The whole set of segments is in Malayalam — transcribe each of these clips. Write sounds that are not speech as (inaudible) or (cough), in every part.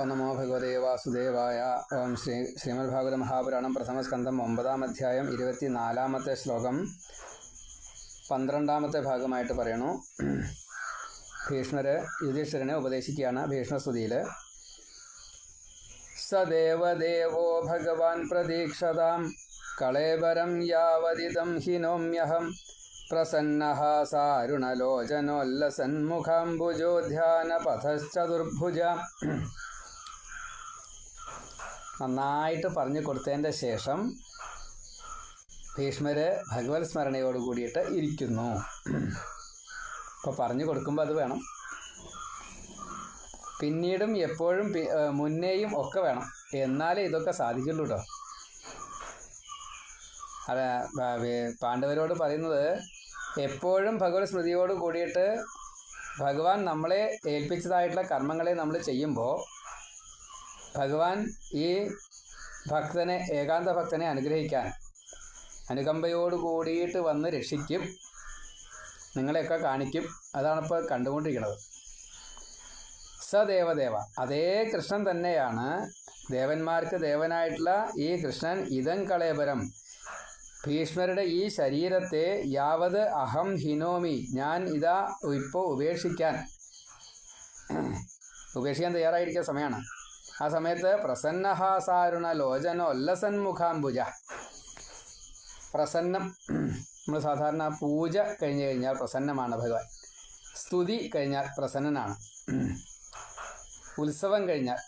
ഓം നമോ ഭഗവതേ വാസുദേവായ. ഓം ശ്രീ ശ്രീമദ് ഭാഗവത മഹാപുരാണം പ്രഥമസ്കന്ധം ഒമ്പതാം അധ്യായം ഇരുപത്തി നാലാമത്തെ ശ്ലോകം പന്ത്രണ്ടാമത്തെ ഭാഗമായിട്ട് പറയണു. ഭീഷ്മര് യുധിഷ്ഠിരനെ ഉപദേശിക്കുകയാണ് ഭീഷ്മസ്തുതിയിൽ സദേവദേവോ ഭഗവാൻ പ്രതീക്ഷതാം കളേബരം യാവതിദം ഹിനോമ്യഹം പ്രസന്ന പ്രസന്നഹാസാരുണലോചനോല്ലസന്മുഖാംബുജോധ്യാനപഥശ്ചതുർഭുജ നന്നായിട്ട് പറഞ്ഞു കൊടുത്തതിന്റെ ശേഷം ഭീഷ്മര് ഭഗവത് സ്മരണയോട് കൂടിയിട്ട് ഇരിക്കുന്നു. അപ്പോൾ പറഞ്ഞു കൊടുക്കുമ്പോൾ അത് വേണം. പിന്നീടും എപ്പോഴും മുന്നേയും ഒക്കെ വേണം. എന്നാലേ ഇതൊക്കെ സാധിക്കുള്ളൂ കേട്ടോ അതെ പാണ്ഡവരോട് പറയുന്നത് എപ്പോഴും ഭഗവത് സ്മൃതിയോട് കൂടിയിട്ട് ഭഗവാൻ നമ്മളെ ഏൽപ്പിച്ചതായിട്ടുള്ള കർമ്മങ്ങളെ നമ്മൾ ചെയ്യുമ്പോൾ ഭഗവാൻ ഈ ഭക്തനെ ഏകാന്ത ഭക്തനെ അനുഗ്രഹിക്കാൻ അനുകമ്പയോട് കൂടിയിട്ട് വന്ന് രക്ഷിക്കും. നിങ്ങളെയൊക്കെ കാണിക്കും. അതാണിപ്പോൾ കണ്ടുകൊണ്ടിരിക്കുന്നത്. സദേവദേവ അതേ കൃഷ്ണൻ തന്നെയാണ്. ദേവന്മാർക്ക് ദേവനായിട്ടുള്ള ഈ കൃഷ്ണൻ ഇതം കളേപരം ഭീഷ്മരുടെ ഈ ശരീരത്തെ യാവത് അഹം ഹിനോമി ഞാൻ ഇതാ ഇപ്പോൾ ഉപേക്ഷിക്കാൻ ഉപേക്ഷിക്കാൻ തയ്യാറായിരിക്കുന്ന സമയമാണ്. ആ സമയത്ത് പ്രസന്നഹാസാരുണ ലോചനോല്ലസന്മുഖാംബുജ പ്രസന്നം നമ്മൾ സാധാരണ പൂജ കഴിഞ്ഞു കഴിഞ്ഞാൽ പ്രസന്നമാണ് ഭഗവാൻ. സ്തുതി കഴിഞ്ഞാൽ പ്രസന്നനാണ്. ഉത്സവം കഴിഞ്ഞാൽ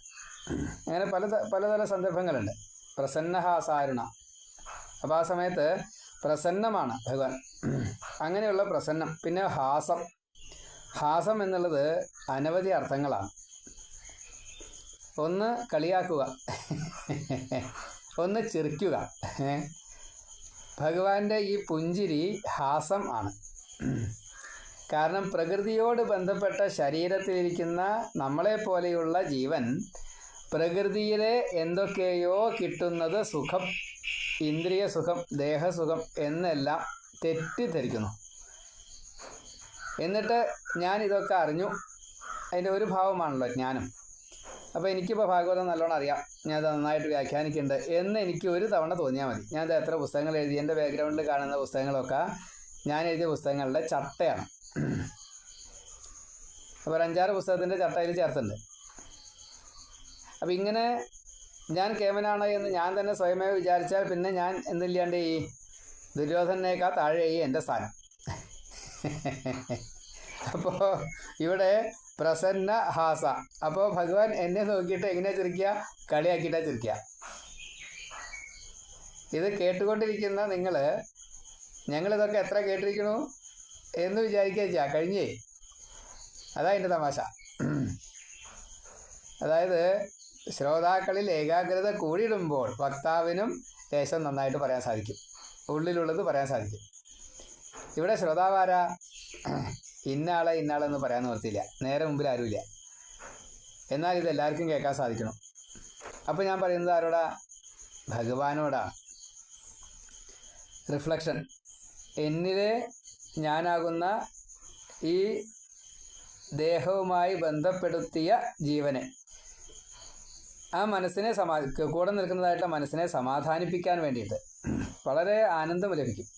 അങ്ങനെ പല പലതര സന്ദർഭങ്ങളുണ്ട്. പ്രസന്നഹാസാരുണ അപ്പോൾ ആ സമയത്ത് പ്രസന്നമാണ് ഭഗവാൻ. അങ്ങനെയുള്ള പ്രസന്നം പിന്നെ ഹാസം. ഹാസം എന്നുള്ളത് അനവധി അർത്ഥങ്ങളാണ്. ഒന്ന് കളിയാക്കുക. ഒന്ന് ചിരിക്കുക ഭഗവാന്റെ ഈ പുഞ്ചിരി ഹാസം ആണ്. കാരണം പ്രകൃതിയോട് ബന്ധപ്പെട്ട ശരീരത്തിലിരിക്കുന്ന നമ്മളെ പോലെയുള്ള ജീവൻ പ്രകൃതിയിലെ എന്തൊക്കെയോ കിട്ടുന്നത് സുഖം ഇന്ദ്രിയ സുഖം ദേഹസുഖം എന്നെല്ലാം തെറ്റിദ്ധരിക്കുന്നു. എന്നിട്ട് ഞാൻ ഇതൊക്കെ അറിഞ്ഞു. അതിന്റെ ഒരു ഭാവമാണല്ലോ ജ്ഞാനം. അപ്പോൾ എനിക്കിപ്പോൾ ഭാഗവതം നല്ലോണം അറിയാം. ഞാൻ അത് നന്നായിട്ട് വ്യാഖ്യാനിക്കുന്നുണ്ട് എന്ന് എനിക്ക് ഒരു തവണ തോന്നിയാൽ മതി. ഞാൻ എത്ര പുസ്തകങ്ങൾ എഴുതി എന്റെ ബാക്ക്ഗ്രൗണ്ടിൽ കാണുന്ന പുസ്തകങ്ങളൊക്കെ ഞാൻ എഴുതിയ പുസ്തകങ്ങളുടെ ചട്ടയാണ്. അപ്പോൾ അഞ്ചാറ് പുസ്തകത്തിന്റെ ചട്ടയിൽ ചേർത്തുണ്ട്. അപ്പം ഇങ്ങനെ ഞാൻ കേമനാണ് എന്ന് ഞാൻ തന്നെ സ്വയമേ വിചാരിച്ചാൽ പിന്നെ ഞാൻ എന്തില്ലാണ്ട് ഈ ദുര്യോധനേക്കാൾ താഴെ ഈ എന്റെ സ്ഥാനം. അപ്പോൾ ഇവിടെ പ്രസന്ന ഹാസ. അപ്പോൾ ഭഗവാൻ എന്നെ നോക്കിയിട്ട് എങ്ങനെ ചിരിക്കുക കളിയാക്കിയിട്ടാ ചിരിക്കുക ഇത് കേട്ടുകൊണ്ടിരിക്കുന്ന നിങ്ങൾ ഞങ്ങളിതൊക്കെ എത്ര കേട്ടിരിക്കണു എന്ന് വിചാരിക്കുക കഴിഞ്ഞേ. അതാ എന്റെ തമാശ. അതായത് ശ്രോതാക്കളിൽ ഏകാഗ്രത കൂടിയിടുമ്പോൾ വക്താവിനും ലേശം നന്നായിട്ട് പറയാൻ സാധിക്കും. ഉള്ളിലുള്ളത് പറയാൻ സാധിക്കും. ഇവിടെ ശ്രോതാവാരാ? ഇന്നാളെ ഇന്നാളെന്ന് പറയാൻ നിർത്തിയില്ല നേരെ മുമ്പിൽ ആരുമില്ല. എന്നാൽ ഇത് എല്ലാവർക്കും കേൾക്കാൻ സാധിക്കണം. അപ്പോൾ ഞാൻ പറയുന്നത് ആരോടാ? ഭഗവാനോടാണ് റിഫ്ലക്ഷൻ എന്നിലെ ഞാനാകുന്ന ഈ ദേഹവുമായി ബന്ധപ്പെടുത്തിയ ജീവനെ ആ മനസ്സിനെ സമാ കൂടെ നിൽക്കുന്നതായിട്ടുള്ള മനസ്സിനെ സമാധാനിപ്പിക്കാൻ വേണ്ടിയിട്ട് വളരെ ആനന്ദം ലഭിക്കും.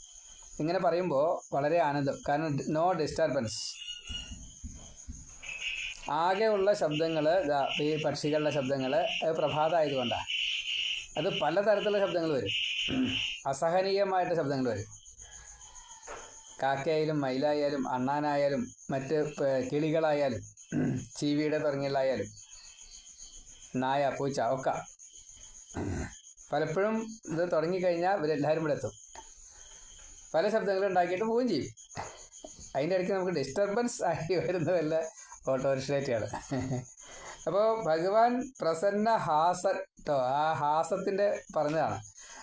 ഇങ്ങനെ പറയുമ്പോൾ വളരെ ആനന്ദം. കാരണം നോ ഡിസ്റ്റർബൻസ് ആകെയുള്ള ശബ്ദങ്ങൾ ഈ പക്ഷികളുടെ ശബ്ദങ്ങൾ പ്രഭാതമായതുകൊണ്ടാണ് അത് പലതരത്തിലുള്ള ശബ്ദങ്ങൾ വരും. അസഹനീയമായിട്ട് ശബ്ദങ്ങൾ വരും. കാക്കയായാലും മയിലായാലും അണ്ണാനായാലും മറ്റ് കിളികളായാലും ചീവിയുടെ തുടങ്ങിയതായാലും നായ പൂച്ച ഒക്കെ. പലപ്പോഴും ഇത് തുടങ്ങിക്കഴിഞ്ഞാൽ ഇവരെല്ലാവരും ഇവിടെ എത്തും. പല ശബ്ദങ്ങളും ഉണ്ടാക്കിയിട്ട് പോവുകയും ചെയ്യും. അതിന്റെ ഇടയ്ക്ക് നമുക്ക് ഡിസ്റ്റർബൻസ് ആയി വരുന്ന വല്ല ഓട്ടോറിക്ഷയാണ് അപ്പോൾ ഭഗവാൻ പ്രസന്ന ഹാസ കേട്ടോ ആ ഹാസത്തിന്റെ പറഞ്ഞതാണ്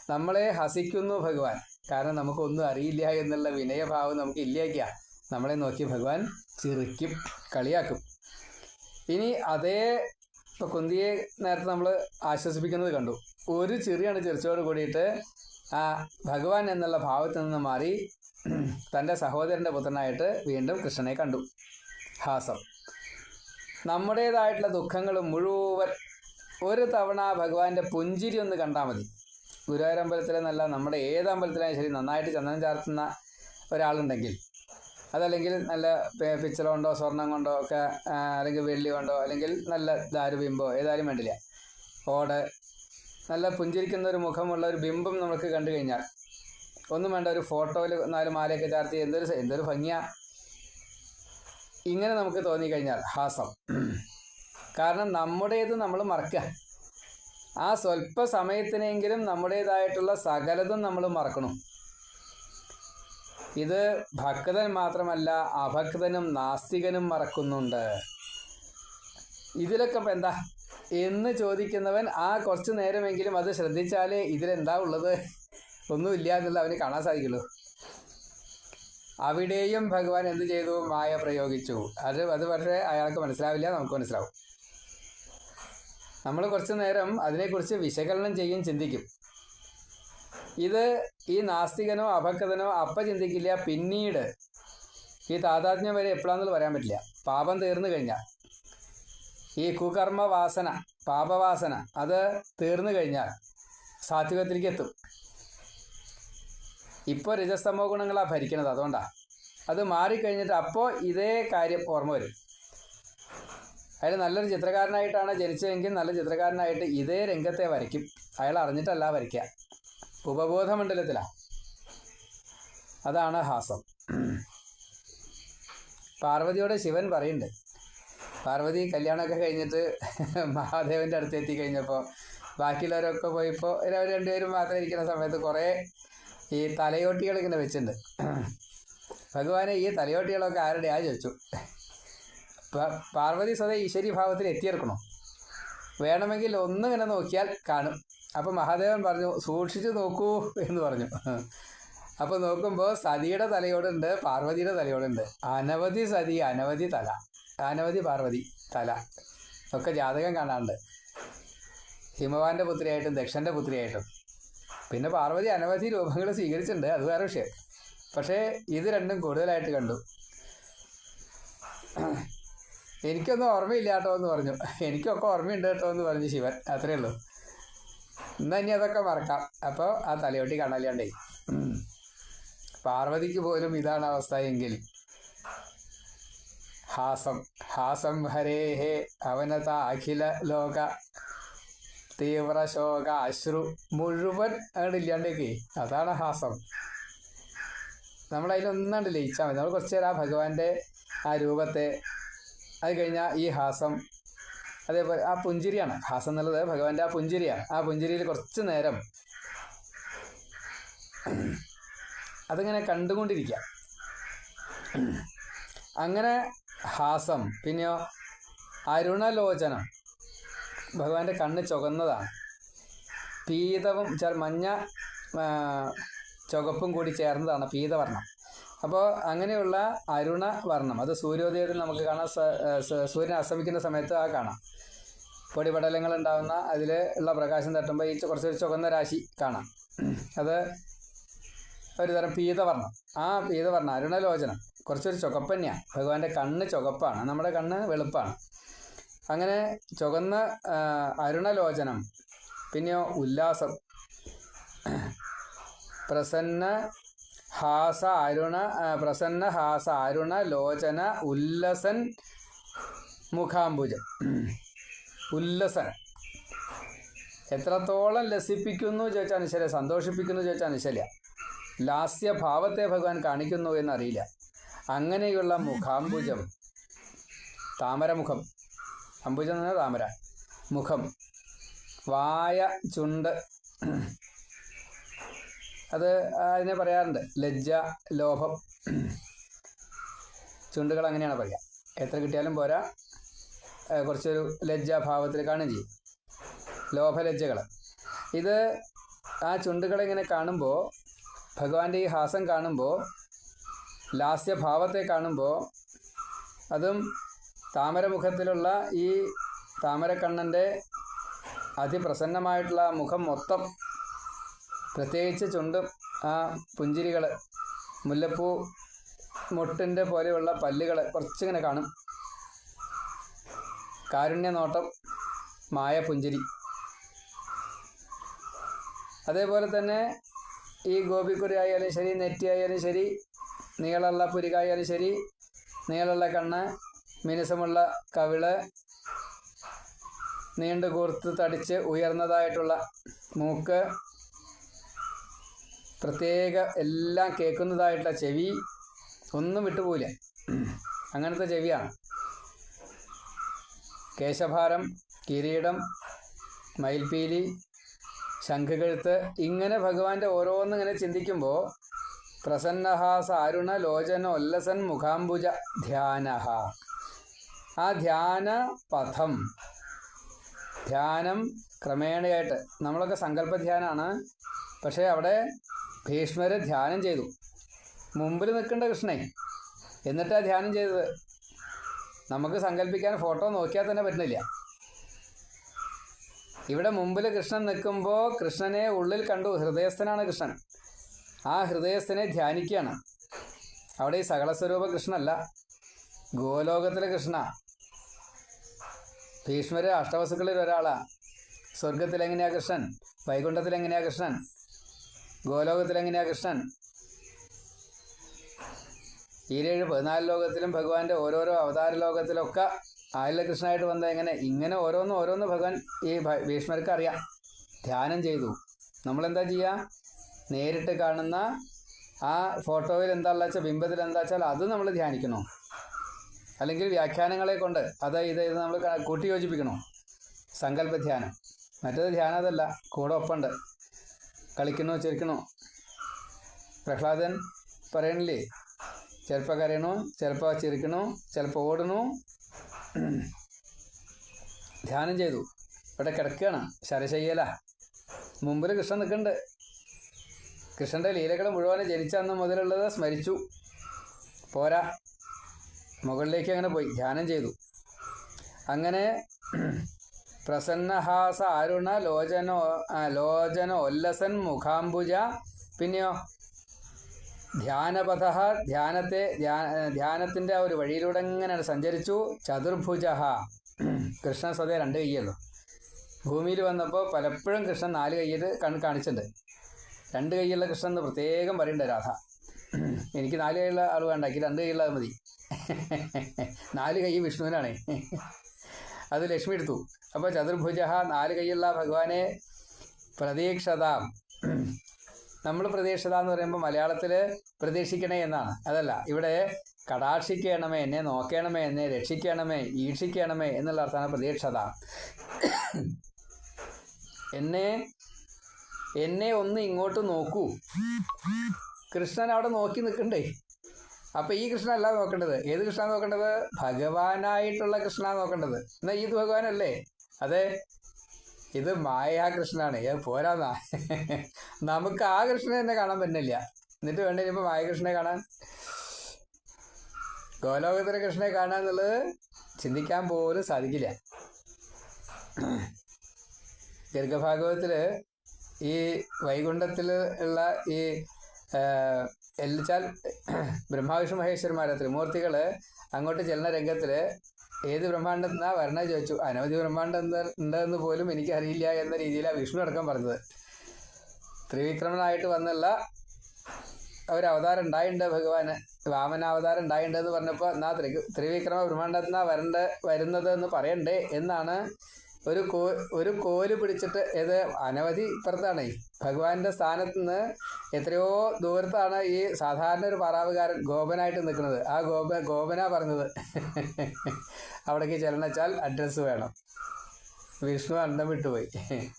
നമ്മളെ ഹസിക്കുന്നു ഭഗവാൻ. കാരണം നമുക്കൊന്നും അറിയില്ല എന്നുള്ള വിനയഭാവം നമുക്ക് ഇല്ലാക്കുക നമ്മളെ നോക്കി ഭഗവാൻ ചിറിക്കും കളിയാക്കും. ഇനി അതേ ഇപ്പോൾ കുന്തിയെ നേരത്തെ നമ്മൾ ആശ്വസിപ്പിക്കുന്നത് കണ്ടു. ഒരു ചെറിയാണ് ചെറിച്ചോട് കൂടിയിട്ട് ആ ഭഗവാൻ എന്നുള്ള ഭാവത്തിൽ നിന്ന് മാറി (clears throat) തന്റെ സഹോദരന്റെ പുത്രനായിട്ട് വീണ്ടും കൃഷ്ണനെ കണ്ടു. ഹാസം. നമ്മുടേതായിട്ടുള്ള ദുഃഖങ്ങൾ മുഴുവൻ ഒരു തവണ ഭഗവാന്റെ പുഞ്ചിരി ഒന്ന് കണ്ടാൽ മതി. ഗുരുവായൂരമ്പലത്തിലെന്നല്ല നമ്മുടെ ഏത് അമ്പലത്തിലായാലും ശരി നന്നായിട്ട് ചന്ദനം ചാർത്തുന്ന ഒരാളുണ്ടെങ്കിൽ അതല്ലെങ്കിൽ നല്ല പിച്ചള കൊണ്ടോ സ്വർണം കൊണ്ടോ ഒക്കെ അല്ലെങ്കിൽ വെള്ളി കൊണ്ടോ അല്ലെങ്കിൽ നല്ല ദാരുബിംബോ ഏതായാലും വേണ്ടില്ല. ഓട് നല്ല പുഞ്ചിരിക്കുന്ന ഒരു മുഖമുള്ള ഒരു ബിംബം നമുക്ക് കണ്ടു കഴിഞ്ഞാൽ. ഒന്നും വേണ്ട ഒരു ഫോട്ടോയിൽ നാല് മാലയൊക്കെ ചാർത്തി എന്തൊരു എന്തൊരു ഭംഗിയാ. ഇങ്ങനെ നമുക്ക് തോന്നിക്കഴിഞ്ഞാൽ ഹാസം. കാരണം നമ്മുടേത് നമ്മൾ മറക്കുക. ആ സ്വല്പ സമയത്തിനെങ്കിലും നമ്മുടേതായിട്ടുള്ള സകലതും നമ്മൾ മറക്കണം. ഇത് ഭക്തൻ മാത്രമല്ല അഭക്തനും നാസ്തികനും മറക്കുന്നുണ്ട്. ഇതിലൊക്കെ എന്താ? എന്ന് ചോദിക്കുന്നവൻ ആ കുറച്ച് നേരമെങ്കിലും അത് ശ്രദ്ധിച്ചാലേ ഇതിലെന്താ ഉള്ളത്? ഒന്നുമില്ല എന്നുള്ള അവന് കാണാൻ സാധിക്കുള്ളൂ. അവിടെയും ഭഗവാൻ എന്ത് ചെയ്തു? മായ പ്രയോഗിച്ചു. അത് അത് പക്ഷേ അയാൾക്ക് മനസ്സിലാവില്ല നമുക്ക് മനസ്സിലാവും. നമ്മൾ കുറച്ച് നേരം അതിനെക്കുറിച്ച് വിശകലനം ചെയ്യും ചിന്തിക്കും. ഇത് ഈ നാസ്തികനോ അഭക്തനോ അപ്പ ചിന്തിക്കില്ല. പിന്നീട് ഈ താതാത്മ്യം വരെ എപ്പോഴാണെന്ന് പറയാൻ പറ്റില്ല. പാപം തീർന്നു കഴിഞ്ഞാൽ. ഈ കുകർമ്മ വാസന പാപവാസന അത് തീർന്നു കഴിഞ്ഞാൽ സാത്വികത്തിലേക്ക് എത്തും ഇപ്പോൾ രജസ്തമോ ഗുണങ്ങളാണ് ഭരിക്കുന്നത് അതുകൊണ്ടാണ് അത് മാറിക്കഴിഞ്ഞിട്ട് അപ്പോൾ ഇതേ കാര്യം ഓർമ്മ വരും. അയാൾ നല്ലൊരു ചിത്രകാരനായിട്ടാണ് ജനിച്ചതെങ്കിൽ നല്ല ചിത്രകാരനായിട്ട് ഇതേ രംഗത്തെ വരയ്ക്കും. അയാൾ അറിഞ്ഞിട്ടല്ല വരയ്ക്കുക. ഉപബോധ അതാണ് ഹാസം. പാർവതിയോട് ശിവൻ പറയുന്നുണ്ട് പാർവതി കല്യാണമൊക്കെ കഴിഞ്ഞിട്ട് മഹാദേവന്റെ അടുത്ത് എത്തി കഴിഞ്ഞപ്പോൾ ബാക്കിയുള്ളവരൊക്കെ പോയപ്പോൾ അവർ രണ്ടുപേരും മാത്രം ഇരിക്കുന്ന സമയത്ത് കുറേ ഈ തലയോട്ടികൾ ഇങ്ങനെ വെച്ചിട്ടുണ്ട്. ഭഗവാനെ ഈ തലയോട്ടികളൊക്കെ ആരുടെയാ ചോദിച്ചു. പാർവതി സ്വതേ ഈശ്വരി ഭാവത്തിൽ എത്തിയെടുക്കണോ? വേണമെങ്കിൽ ഒന്നിങ്ങനെ നോക്കിയാൽ കാണും. അപ്പോൾ മഹാദേവൻ പറഞ്ഞു സൂക്ഷിച്ചു നോക്കൂ എന്ന് പറഞ്ഞു. അപ്പോൾ നോക്കുമ്പോൾ സതിയുടെ തലയോടുണ്ട് പാർവതിയുടെ തലയോടുണ്ട്. അനവധി സതി അനവധി തല. അനവധി പാർവതി തല. ഒക്കെ ജാതകം കാണാറുണ്ട്. ഹിമവാന്റെ പുത്രിയായിട്ടും ദക്ഷന്റെ പുത്രിയായിട്ടും. പിന്നെ പാർവതി അനവധി രൂപങ്ങൾ സ്വീകരിച്ചിട്ടുണ്ട് അത് വേറെ വിഷയം. പക്ഷേ ഇത് രണ്ടും കൂടുതലായിട്ട് കണ്ടു. എനിക്കൊന്നും ഓർമ്മയില്ല കേട്ടോ എന്ന് പറഞ്ഞു. എനിക്കൊക്കെ ഓർമ്മയുണ്ട് കേട്ടോ എന്ന് പറഞ്ഞു ശിവൻ. അത്രയേ ഉള്ളൂ. എന്നാ ഇനി അതൊക്കെ മറക്കാം. അപ്പോൾ ആ തലയോട്ടി കാണലാണ്ടേ പാർവതിക്ക് പോലും ഇതാണ് അവസ്ഥ എങ്കിൽ ഹാസം ഹാസം ഹരേഹ അവനത അഖില ലോക തീവ്ര ശോക അശ്രു മുഴുവൻ അങ്ങോട്ട് ഇല്ലാണ്ടേക്ക്. അതാണ് ഹാസം. നമ്മളതിലൊന്നാണ്ട് ലയിച്ചാൽ മതി. നമ്മൾ കുറച്ച് നേരം ആ ഭഗവാന്റെ ആ രൂപത്തെ അത് കഴിഞ്ഞാൽ ഈ ഹാസം അതേപോലെ ആ പുഞ്ചിരിയാണ്. ഹാസം എന്നുള്ളത് ഭഗവാന്റെ ആ പുഞ്ചിരിയാണ്. ആ പുഞ്ചിരിയിൽ കുറച്ച് നേരം അതിങ്ങനെ കണ്ടുകൊണ്ടിരിക്കുക അങ്ങനെ ഹാസം. പിന്നെയോ അരുണലോചനം. ഭഗവാന്റെ കണ്ണ് ചുവന്നതാണ് പീതവും മഞ്ഞ ചുവപ്പും കൂടി ചേർന്നതാണ് പീതവർണം അപ്പോൾ അങ്ങനെയുള്ള അരുണ വർണം അത് സൂര്യോദയത്തിൽ നമുക്ക് കാണാം സ- സ- സൂര്യൻ അസ്തമിക്കുന്ന സമയത്ത് ആ കാണാം. പൊടിപടലങ്ങൾ ഉണ്ടാകുന്ന അതിൽ ഉള്ള പ്രകാശം തട്ടുമ്പോൾ ഈ കുറച്ച് കുറച്ചൊരു ചുവന്ന രാശി കാണാം. അത് ഒരുതരം തരം പീതവർണം. ആ പീതവർണം അരുണലോചനം. കുറച്ചൊരു ചുവപ്പ് തന്നെയാണ് ഭഗവാന്റെ കണ്ണ് ചുവപ്പാണ് നമ്മുടെ കണ്ണ് വെളുപ്പാണ്. അങ്ങനെ ചുവന്ന അരുണലോചനം പിന്നെയോ ഉല്ലാസം പ്രസന്ന ഹാസ അരുണ പ്രസന്ന ഹാസ അരുണ ലോചന ഉല്ലസൻ മുഖാംബുജം. ഉല്ലസൻ. എത്രത്തോളം ലസിപ്പിക്കുന്നു ചോദിച്ചാൽ അനുശല സന്തോഷിപ്പിക്കുന്നു ചോദിച്ചാൽ അനുശല ലാസ്യഭാവത്തെ ഭഗവാൻ കാണിക്കുന്നു എന്നറിയില്ല. അങ്ങനെയുള്ള മുഖാംബുജം. താമരമുഖം. അംബുജം എന്ന് താമര. മുഖം. വായ ചുണ്ട്. അത് അതിനെ പറയാറുണ്ട്. ലജ്ജ ലോഭം. ചുണ്ടുകൾ അങ്ങനെയാണ് പറയുക. എത്ര കിട്ടിയാലും പോരാ. കുറച്ചൊരു ലജ്ജാഭാവത്തിൽ കാണുകയും ചെയ്യും ലോഭലജ്ജകൾ ഇത് ആ ചുണ്ടുകളെ ഇങ്ങനെ കാണുമ്പോൾ ഭഗവാന്റെ ഈ ഹാസം കാണുമ്പോൾ ലാസ്യഭാവത്തെ കാണുമ്പോൾ അതും താമരമുഖത്തിലുള്ള ഈ താമരക്കണ്ണന്റെ അതിപ്രസന്നമായിട്ടുള്ള മുഖം മൊത്തം പ്രത്യേകിച്ച് ചുണ്ടും ആ പുഞ്ചിരികൾ മുല്ലപ്പൂ മുട്ടിന്റെ പോലെയുള്ള പല്ലുകൾ കുറച്ചിങ്ങനെ കാണും. കാരുണ്യ നോട്ടം മായ പുഞ്ചിരി. അതേപോലെ തന്നെ ഈ ഗോപിക്കുറി ആയാലും ശരി നെറ്റി ആയാലും ശരി നീളമുള്ള പുരികായാലും ശരി നീളമുള്ള കണ്ണ് മിനുസമുള്ള കവിൾ നീണ്ടു കൂർത്ത് തടിച്ച് ഉയർന്നതായിട്ടുള്ള മൂക്ക് പ്രത്യേക എല്ലാം കേൾക്കുന്നതായിട്ടുള്ള ചെവി ഒന്നും വിട്ടുപോയില്ല അങ്ങനത്തെ ചെവിയാണ്. കേശഭാരം കിരീടം മയിൽപീലി ശംഖുകഴുത്ത് ഇങ്ങനെ ഭഗവാന്റെ ഓരോന്നിങ്ങനെ ചിന്തിക്കുമ്പോൾ പ്രസന്നഹാസ സാരുണലോചനോല്ലസൻ ലോചന മുഖാംബുജ ധ്യാന. ആ ധ്യാന പഥം ധ്യാനം ക്രമേണയായിട്ട് നമ്മളൊക്കെ സങ്കല്പ ധ്യാനമാണ് പക്ഷേ അവിടെ ഭീഷ്മര് ധ്യാനം ചെയ്തു. മുമ്പിൽ നിൽക്കേണ്ട കൃഷ്ണേ എന്നിട്ടാ ധ്യാനം ചെയ്തത്? നമുക്ക് സങ്കല്പിക്കാൻ ഫോട്ടോ നോക്കിയാൽ തന്നെ പറ്റുന്നില്ല. ഇവിടെ മുമ്പിൽ കൃഷ്ണൻ നിൽക്കുമ്പോൾ കൃഷ്ണനെ ഉള്ളിൽ കണ്ടു. ഹൃദയസ്ഥനാണ് കൃഷ്ണൻ. ആ ഹൃദയസ്ഥനെ ധ്യാനിക്കുകയാണ് അവിടെ ഈ സകലസ്വരൂപ കൃഷ്ണല്ല ഗോലോകത്തിലെ കൃഷ്ണ. ഭീഷ്മര് അഷ്ടവസുക്കളിൽ ഒരാളാ. സ്വർഗത്തിൽ എങ്ങനെയാ കൃഷ്ണൻ? വൈകുണ്ഠത്തിൽ എങ്ങനെയാ കൃഷ്ണൻ? ഗോലോകത്തിൽ എങ്ങനെയാ കൃഷ്ണൻ ഈരേഴ് പതിനാല് ലോകത്തിലും ഭഗവാന്റെ ഓരോരോ അവതാര ലോകത്തിലൊക്കെ ആയില്ല കൃഷ്ണനായിട്ട് വന്നത് എങ്ങനെ? ഇങ്ങനെ ഓരോന്നും ഓരോന്നും ഭഗവാൻ ഈ ഭീഷ്മർക്ക് അറിയാം. ധ്യാനം ചെയ്തു. നമ്മളെന്താ ചെയ്യുക നേരിട്ട് കാണുന്ന ആ ഫോട്ടോയിൽ എന്താണെന്ന് വെച്ചാൽ ബിംബത്തിൽ എന്താ വെച്ചാൽ അത് നമ്മൾ ധ്യാനിക്കണോ അല്ലെങ്കിൽ വ്യാഖ്യാനങ്ങളെ കൊണ്ട് അത് ഇത് ഇത് നമ്മൾ കൂട്ടി യോജിപ്പിക്കണോ സങ്കല്പ ധ്യാനം. മറ്റേത് ധ്യാനം അതല്ല കൂടെ ഒപ്പുണ്ട് കളിക്കണോ ചിരിക്കണോ പ്രഹ്ലാദൻ പറയണില്ലേ? ചിലപ്പോൾ കരയണു ചിലപ്പോൾ ചിരിക്കണു ചിലപ്പോൾ ഓടണു ധ്യാനം ചെയ്തു. ഇവിടെ കിടക്കുകയാണ്. ശരശയ്യല. മുമ്പിൽ കൃഷ്ണൻ നിൽക്കുന്നുണ്ട്. കൃഷ്ണന്റെ ലീലകൾ മുഴുവൻ ജനിച്ച അന്ന് മുതലുള്ളത് സ്മരിച്ചു. പോരാ. മുകളിലേക്ക് അങ്ങനെ പോയി. ധ്യാനം ചെയ്തു. അങ്ങനെ പ്രസന്നഹാസ അരുണ ലോചനോ ആ, ലോചന ഒല്ലസൻ മുഖാംബുജ. പിന്നെയോ? ധ്യാനപഥ ധ്യാനത്തെ ധ്യാനത്തിന്റെ ആ ഒരു വഴിയിലൂടെ ഇങ്ങനെ സഞ്ചരിച്ചു. ചതുർഭുജ. കൃഷ്ണൻ സ്വതേ രണ്ട് കൈയുള്ളൂ ഭൂമിയിൽ വന്നപ്പോൾ പലപ്പോഴും കൃഷ്ണൻ നാല് കൈയ്യിൽ കണ്ണ് കാണിച്ചിട്ടുണ്ട്. രണ്ട് കൈയുള്ള കൃഷ്ണൻ എന്ന് പ്രത്യേകം പറയണ്ട രാധ. എനിക്ക് നാല് കൈയുള്ള ആൾ വേണ്ട. എനിക്ക് രണ്ട് കൈയുള്ള മതി. നാല് കൈ വിഷ്ണുവിനാണ്. അത് ലക്ഷ്മി എടുത്തു. അപ്പോൾ ചതുർഭുജ നാല് കൈയുള്ള ഭഗവാനെ പ്രതീക്ഷതാം. നമ്മൾ പ്രതീക്ഷത എന്ന് പറയുമ്പോൾ മലയാളത്തിൽ പ്രതീക്ഷിക്കണേ എന്നാണ്. അതല്ല ഇവിടെ കടാക്ഷിക്കണമേ എന്നെ നോക്കണമേ എന്നെ രക്ഷിക്കണമേ ഈക്ഷിക്കണമേ എന്നുള്ള അർത്ഥമാണ് പ്രതീക്ഷത. എന്നെ എന്നെ ഒന്ന് ഇങ്ങോട്ട് നോക്കൂ. കൃഷ്ണൻ അവിടെ നോക്കി നിൽക്കണ്ടേ? അപ്പൊ ഈ കൃഷ്ണനല്ല നോക്കേണ്ടത്. ഏത് കൃഷ്ണ നോക്കേണ്ടത്? ഭഗവാനായിട്ടുള്ള കൃഷ്ണ നോക്കേണ്ടത്. എന്നാ ഈ ഭഗവാനല്ലേ? അതെ. ഇത് മായാകൃഷ്ണനാണ് ഏ പോരാന്നാ. നമുക്ക് ആ കൃഷ്ണനെ തന്നെ കാണാൻ പറ്റില്ല എന്നിട്ട് വേണ്ട ഇനിയിപ്പോ മായകൃഷ്ണനെ കാണാൻ? ഗോലോകത്തിലെ കൃഷ്ണനെ കാണാൻ എന്നുള്ളത് ചിന്തിക്കാൻ പോലും സാധിക്കില്ല. ദീർഘഭാഗവത്തിൽ ഈ വൈകുണ്ഠത്തിൽ ഉള്ള ഈ എന്നുവെച്ചാൽ (clears throat) ബ്രഹ്മാവിഷ്ണു മഹേശ്വരന്മാരെ ത്രിമൂർത്തികൾ അങ്ങോട്ട് ചെല്ലുന്ന രംഗത്തിൽ ഏത് ബ്രഹ്മാണ്ടം എന്നാ വരണ ചോദിച്ചു. അനവധി ബ്രഹ്മാണ്ടം ഉണ്ടെന്ന് പോലും എനിക്കറിയില്ല എന്ന രീതിയിലാണ് വിഷ്ണു അടക്കം പറഞ്ഞത്. ത്രിവിക്രമനായിട്ട് വന്നുള്ള ഒരു ഉണ്ടായിട്ടുണ്ട് ഭഗവാന് വാമനാവതാരം ഉണ്ടായിട്ടുണ്ട് എന്ന് പറഞ്ഞപ്പോൾ എന്നാ ത്രി ത്രിവിക്രമ ബ്രഹ്മാണ്ടത്തിനാ വരണ്ട വരുന്നത് എന്ന് പറയണ്ടേ എന്നാണ് ഒരു കോ ഒരു കോൽ പിടിച്ചിട്ട് ഇത് അനവധി ഇപ്പുറത്താണ്. ഭഗവാന്റെ സ്ഥാനത്ത് നിന്ന് എത്രയോ ദൂരത്താണ് ഈ സാധാരണ ഒരു പറാവുകാരൻ ഗോപനായിട്ട് നിൽക്കുന്നത്. ആ ഗോപ ഗോപന പറഞ്ഞത്. (laughs) അവിടേക്ക് ചെല്ലണച്ചാൽ അഡ്രസ്സ് വേണം. വിഷ്ണു അണ്ടം വിട്ടുപോയി. (laughs)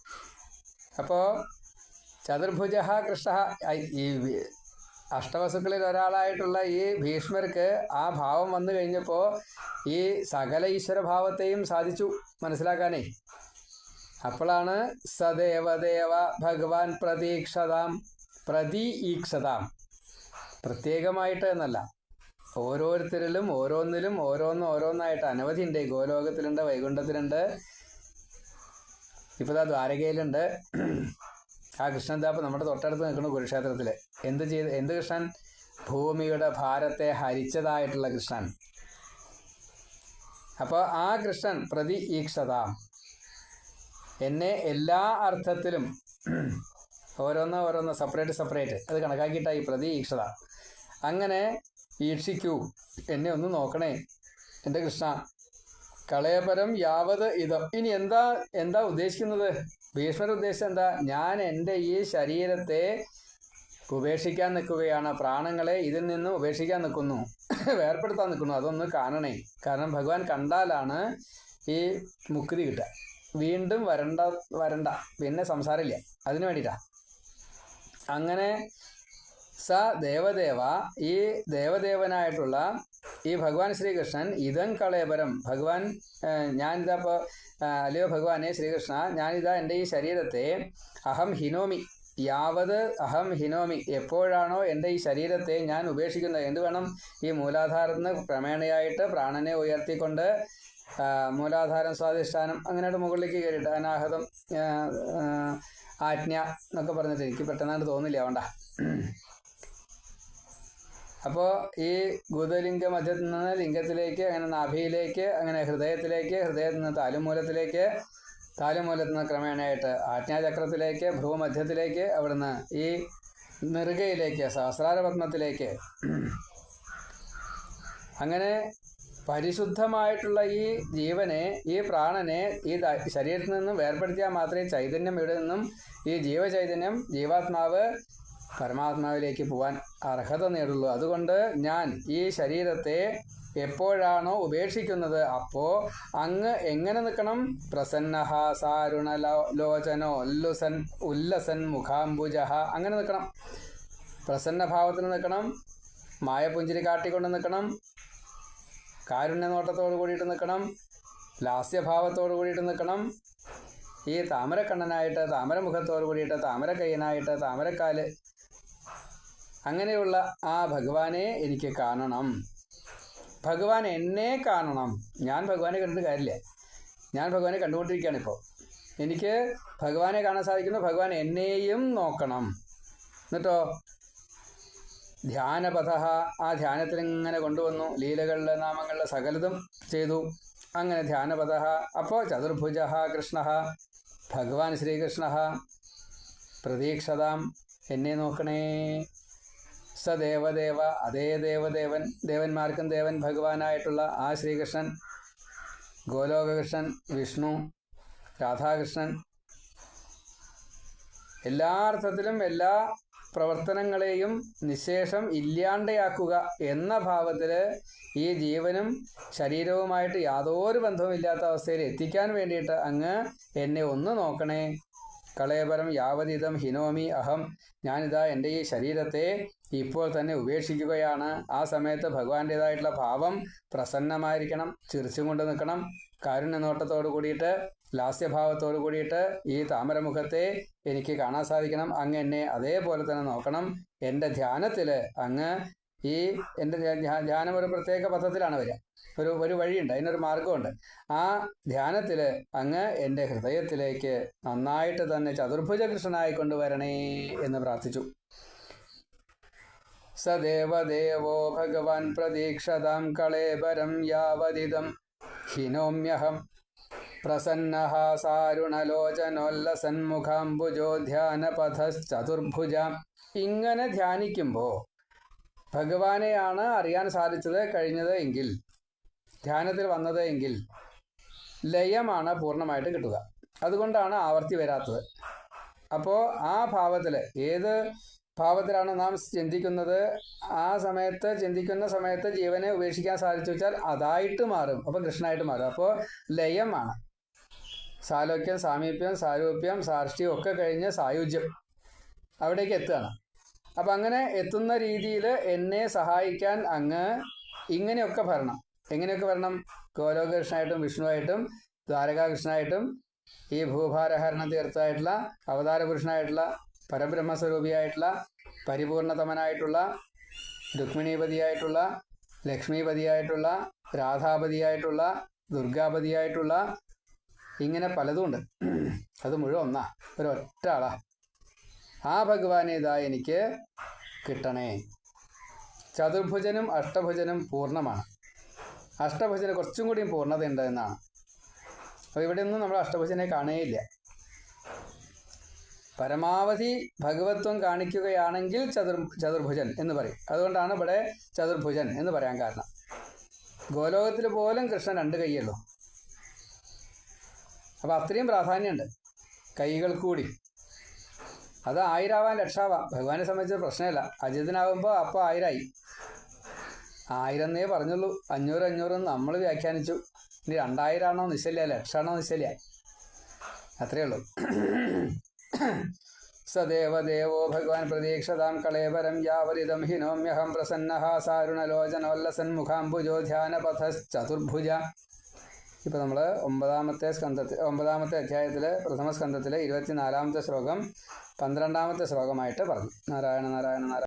അപ്പോൾ ചതുർഭുജ കൃഷ്ണ ഈ അഷ്ടവസുക്കളിൽ ഒരാളായിട്ടുള്ള ഈ ഭീഷ്മർക്ക് ആ ഭാവം വന്നു കഴിഞ്ഞപ്പോൾ ഈ സകല ഈശ്വരഭാവത്തെയും സാധിച്ചു മനസ്സിലാക്കാനേ. അപ്പോഴാണ് സദേവദേവ ഭഗവാൻ പ്രതീക്ഷതാം പ്രതീക്ഷതാം. പ്രത്യേകമായിട്ട് എന്നല്ല ഓരോരുത്തരിലും ഓരോന്നിലും ഓരോന്ന് ഓരോന്നായിട്ട് അനവധി ഉണ്ട് ഗോലോകത്തിലുണ്ട് വൈകുണ്ഠത്തിലുണ്ട് ഇപ്പോൾ ദ്വാരകയിലുണ്ട്. ആ കൃഷ്ണൻ ദാ നമ്മുടെ തൊട്ടടുത്ത് നിൽക്കുന്ന കുരുക്ഷേത്രത്തിൽ എന്ത് ചെയ്ത് എന്ത് കൃഷ്ണൻ? ഭൂമിയുടെ ഭാരത്തെ ഹരിച്ചതായിട്ടുള്ള കൃഷ്ണൻ. അപ്പോൾ ആ കൃഷ്ണൻ പ്രതി ഈക്ഷതാം എന്നെ എല്ലാ അർത്ഥത്തിലും ഓരോന്ന് ഓരോന്ന് സെപ്പറേറ്റ് സെപ്പറേറ്റ് അത് കണക്കാക്കിയിട്ടായി പ്രതി ഈക്ഷത അങ്ങനെ ഈക്ഷിക്കൂ എന്നെ ഒന്ന് നോക്കണേ. എന്റെ കൃഷ്ണ കളയപരം യാവത് ഇതം. ഇനി എന്താ എന്താ ഉദ്ദേശിക്കുന്നത്? ഭീഷ്മർ ഉദ്ദേശം എന്താ? ഞാൻ എന്റെ ഈ ശരീരത്തെ ഉപേക്ഷിക്കാൻ നിൽക്കുകയാണ്. പ്രാണങ്ങളെ ഇതിൽ നിന്ന് ഉപേക്ഷിക്കാൻ നിൽക്കുന്നു. (coughs) വേർപ്പെടുത്താൻ നിൽക്കുന്നു. അതൊന്ന് കാണണേ. കാരണം ഭഗവാൻ കണ്ടാലാണ് ഈ മുക്തി കിട്ടുക. വീണ്ടും വരണ്ട വരണ്ട. പിന്നെ സംസാരമില്ല. അതിന് വേണ്ടിയിട്ടാ. അങ്ങനെ സ ദേവദേവ ഈ ദേവദേവനായിട്ടുള്ള ഈ ഭഗവാൻ ശ്രീകൃഷ്ണൻ ഇതം കളയപരം. ഭഗവാൻ ഞാനിതാ ഇപ്പോൾ അല്ലയോ ഭഗവാനെ ശ്രീകൃഷ്ണ ഞാനിതാ എന്റെ ഈ ശരീരത്തെ അഹം ഹിനോമി യാവത് അഹം ഹിനോമി എപ്പോഴാണോ എന്റെ ഈ ശരീരത്തെ ഞാൻ ഉപേക്ഷിക്കുന്നത്? എന്ത് വേണം? ഈ മൂലാധാരത്തിൽ നിന്ന് ക്രമേണയായിട്ട് പ്രാണനെ ഉയർത്തിക്കൊണ്ട് മൂലാധാരം സ്വാധിഷ്ഠാനം അങ്ങനെയായിട്ട് മുകളിലേക്ക് കയറിയിട്ട് അനാഹതം ആജ്ഞ എന്നൊക്കെ പറഞ്ഞിട്ട് എനിക്ക് പെട്ടെന്നായിട്ട് തോന്നില്ല വേണ്ട അപ്പോൾ ഈ ഗുദലിംഗ മധ്യത്തിൽ നിന്ന് ലിംഗത്തിലേക്ക് അങ്ങനെ നാഭിയിലേക്ക് അങ്ങനെ ഹൃദയത്തിലേക്ക് ഹൃദയത്തിൽ നിന്ന് താലുമൂലത്തിലേക്ക് താലുമൂലത്തിൽ നിന്ന് ക്രമേണയായിട്ട് ആജ്ഞാചക്രത്തിലേക്ക് ഭ്രൂമധ്യത്തിലേക്ക് അവിടുന്ന് ഈ നെറുകയിലേക്ക് സഹസ്രാരപത്മത്തിലേക്ക്. അങ്ങനെ പരിശുദ്ധമായിട്ടുള്ള ഈ ജീവനെ ഈ പ്രാണനെ ഈ ശരീരത്തിൽ നിന്നും വേർപ്പെടുത്തിയാൽ മാത്രമേ ചൈതന്യം ഇവിടെ നിന്നും ഈ ജീവചൈതന്യം ജീവാത്മാവ് പരമാത്മാവിലേക്ക് പോകാൻ അർഹത നേടുള്ളൂ. അതുകൊണ്ട് ഞാൻ ഈ ശരീരത്തെ എപ്പോഴാണോ ഉപേക്ഷിക്കുന്നത് അപ്പോൾ അങ്ങ് എങ്ങനെ നിൽക്കണം? പ്രസന്നഹ സാരുണ ലോചനോ ഉല്ലുസൻ ഉല്ലസൻ മുഖാംബുജ അങ്ങനെ നിൽക്കണം. പ്രസന്ന ഭാവത്തിൽ നിൽക്കണം മായപുഞ്ചിരി കാട്ടിക്കൊണ്ട് നിൽക്കണം കാരുണ്യ നോട്ടത്തോട് കൂടിയിട്ട് നിൽക്കണം ലാസ്യഭാവത്തോട് കൂടിയിട്ട് നിൽക്കണം. ഈ താമരക്കണ്ണനായിട്ട് താമരമുഖത്തോട് കൂടിയിട്ട് താമരക്കയ്യനായിട്ട് താമരക്കാൽ അങ്ങനെയുള്ള ആ ഭഗവാനെ എനിക്ക് കാണണം. ഭഗവാൻ എന്നെ കാണണം. ഞാൻ ഭഗവാനെ കണ്ടിട്ട് കാര്യമില്ല. ഞാൻ ഭഗവാനെ കണ്ടുകൊണ്ടിരിക്കുകയാണ് ഇപ്പോൾ. എനിക്ക് ഭഗവാനെ കാണാൻ സാധിക്കുന്നു. ഭഗവാൻ എന്നെയും നോക്കണം. എന്നിട്ടോ? ധ്യാനപഥ. ആ ധ്യാനത്തിൽ ഇങ്ങനെ കൊണ്ടുവന്നു. ലീലകളിലെ നാമങ്ങളിലെ സകലതും ചെയ്തു. അങ്ങനെ ധ്യാനപഥ. അപ്പോൾ ചതുർഭുജ കൃഷ്ണ. ഭഗവാൻ ശ്രീകൃഷ്ണ. പ്രതീക്ഷതാം എന്നെ നോക്കണേ. സ ദേവദേവ അതേ ദേവദേവൻ ദേവന്മാർക്കും ദേവൻ ഭഗവാനായിട്ടുള്ള ആ ശ്രീകൃഷ്ണൻ ഗോലോകകൃഷ്ണൻ വിഷ്ണു രാധാകൃഷ്ണൻ എല്ലാ അർത്ഥത്തിലും എല്ലാ പ്രവർത്തനങ്ങളെയും നിശേഷം ഇല്ലാണ്ടയാക്കുക എന്ന ഭാവത്തിൽ ഈ ജീവനും ശരീരവുമായിട്ട് യാതൊരു ബന്ധവുമില്ലാത്ത അവസ്ഥയിൽ എത്തിക്കാൻ വേണ്ടിയിട്ട് അങ്ങ് എന്നെ ഒന്ന് നോക്കണേ. കളയപരം യാവതിതം ഹിനോമി അഹം. ഞാനിതാ എന്റെ ഈ ശരീരത്തെ ഇപ്പോൾ തന്നെ ഉപേക്ഷിക്കുകയാണ്. ആ സമയത്ത് ഭഗവാന്റേതായിട്ടുള്ള ഭാവം പ്രസന്നമായിരിക്കണം ചിരിച്ചും കൊണ്ട് നിൽക്കണം. കാരുണ്യനോട്ടത്തോട് കൂടിയിട്ട് ലാസ്യഭാവത്തോടു കൂടിയിട്ട് ഈ താമരമുഖത്തെ എനിക്ക് കാണാൻ സാധിക്കണം. അങ്ങ് എന്നെ അതേപോലെ തന്നെ നോക്കണം. എന്റെ ധ്യാനത്തിൽ അങ്ങ് ഈ എന്റെ ധ്യാ- ധ്യാ- ധ്യാനം ഒരു പ്രത്യേക പഥത്തിലാണ് വരിക. ഒരു ഒരു വഴിയുണ്ട് അതിനൊരു മാർഗമുണ്ട് ആ ധ്യാനത്തിൽ അങ്ങ് എന്റെ ഹൃദയത്തിലേക്ക് നന്നായിട്ട് തന്നെ ചതുർഭുജ കൃഷ്ണനായി കൊണ്ടുവരണേ എന്ന് പ്രാർത്ഥിച്ചു. സദേവദേവോ ഭഗവാൻ പ്രതീക്ഷതാം കളേബരം യാവതിദം ഹിനോമ്യഹം പ്രസന്ന സാരുണലോചനോല്ലസന്മുഖാംബുജോ ധ്യാനപഥശ്ചതുർഭുജ ഇങ്ങനെ ധ്യാനിക്കുമ്പോൾ ഭഗവാനെയാണ് അറിയാൻ സാധിച്ചത് കഴിഞ്ഞത് എങ്കിൽ ധ്യാനത്തിൽ വന്നത് എങ്കിൽ ലയമാണ് പൂർണമായിട്ട് കിട്ടുക. അതുകൊണ്ടാണ് ആവർത്തി വരാത്തത്. അപ്പോൾ ആ ഭാവത്തിൽ ഏത് ഭാവത്തിലാണ് നാം ചിന്തിക്കുന്നത്. ആ സമയത്ത് ചിന്തിക്കുന്ന സമയത്ത് ജീവനെ ഉപേക്ഷിക്കാൻ സാധിച്ചു വെച്ചാൽ അതായിട്ട് മാറും. അപ്പോൾ കൃഷ്ണനായിട്ട് മാറും. അപ്പോൾ ലയമാണ് സാലോക്യം സാമീപ്യം സാരൂപ്യം സാർഷ്ട്യം ഒക്കെ കഴിഞ്ഞ് സായുജ്യം അവിടേക്ക് എത്തുകയാണ്. അപ്പം അങ്ങനെ എത്തുന്ന രീതിയിൽ എന്നെ സഹായിക്കാൻ അങ്ങ് ഇങ്ങനെയൊക്കെ ഭരണം എങ്ങനെയൊക്കെ വരണം? ഗോലോകൃഷ്ണനായിട്ടും വിഷ്ണുവായിട്ടും ദ്വാരകാകൃഷ്ണനായിട്ടും ഈ ഭൂഭാരഹരണ തീർത്ഥമായിട്ടുള്ള അവതാര പുരുഷനായിട്ടുള്ള പരബ്രഹ്മസ്വരൂപിയായിട്ടുള്ള പരിപൂർണതമനായിട്ടുള്ള രുക്മിണീപതിയായിട്ടുള്ള ലക്ഷ്മീപതിയായിട്ടുള്ള രാധാപതിയായിട്ടുള്ള ദുർഗാപതിയായിട്ടുള്ള ഇങ്ങനെ പലതുമുണ്ട് അത് മുഴുവൻ ഒന്നാ. ഒരു ആളാ. ആ ഭഗവാനെ ഇതാ എനിക്ക് കിട്ടണേ. ചതുർഭുജനും അഷ്ടഭുജനും പൂർണമാണ്. അഷ്ടഭുജന് കുറച്ചും കൂടിയും പൂർണതയുണ്ട് എന്നാണ്. അപ്പോൾ ഇവിടെയൊന്നും നമ്മൾ അഷ്ടഭുജനെ കാണുകയില്ല പരമാവധി ഭഗവത്വം കാണിക്കുകയാണെങ്കിൽ ചതുർ ചതുർഭുജൻ എന്ന് പറയും. അതുകൊണ്ടാണ് ഇവിടെ ചതുർഭുജൻ എന്ന് പറയാൻ കാരണം. ഗോലോകത്തിൽ പോലും കൃഷ്ണൻ രണ്ട് കൈയുള്ളൂ. അപ്പോൾ അത്രയും പ്രാധാന്യമുണ്ട്. കൈകൾ കൂടി. അത് ആയിരാവാൻ ലക്ഷാവാം ഭഗവാനെ സംബന്ധിച്ച് പ്രശ്നമില്ല. അജിതനാവുമ്പോൾ അപ്പോൾ ആയിരായി. ആയിരം എന്നേ പറഞ്ഞുള്ളൂ. അഞ്ഞൂറ് അഞ്ഞൂറ് നമ്മൾ വ്യാഖ്യാനിച്ചു. ഇനി രണ്ടായിരമാണോ നിശ്ചല്യ ലക്ഷമാണോ നിശ്ചല്യ അത്രയേ ഉള്ളൂ. സദേവദേവോ ഭഗവാൻ പ്രതീക്ഷതാം കളേവരം യാവരിതം ഹിനോമ്യഹം പ്രസന്ന സാരുണലോചനോല്ലസൻ മുഖാംബുജോ ധ്യാനപഥ ചതുർഭുജ ഇപ്പോൾ നമ്മൾ ഒമ്പതാമത്തെ സ്കന്ധത്തിൽ ഒമ്പതാമത്തെ അധ്യായത്തിലെ പ്രഥമ സ്കന്ധത്തിലെ ഇരുപത്തിനാലാമത്തെ ശ്ലോകം പന്ത്രണ്ടാമത്തെ ശ്ലോകമായിട്ട് പറഞ്ഞു. നാരായണ നാരായണ നാരായണ.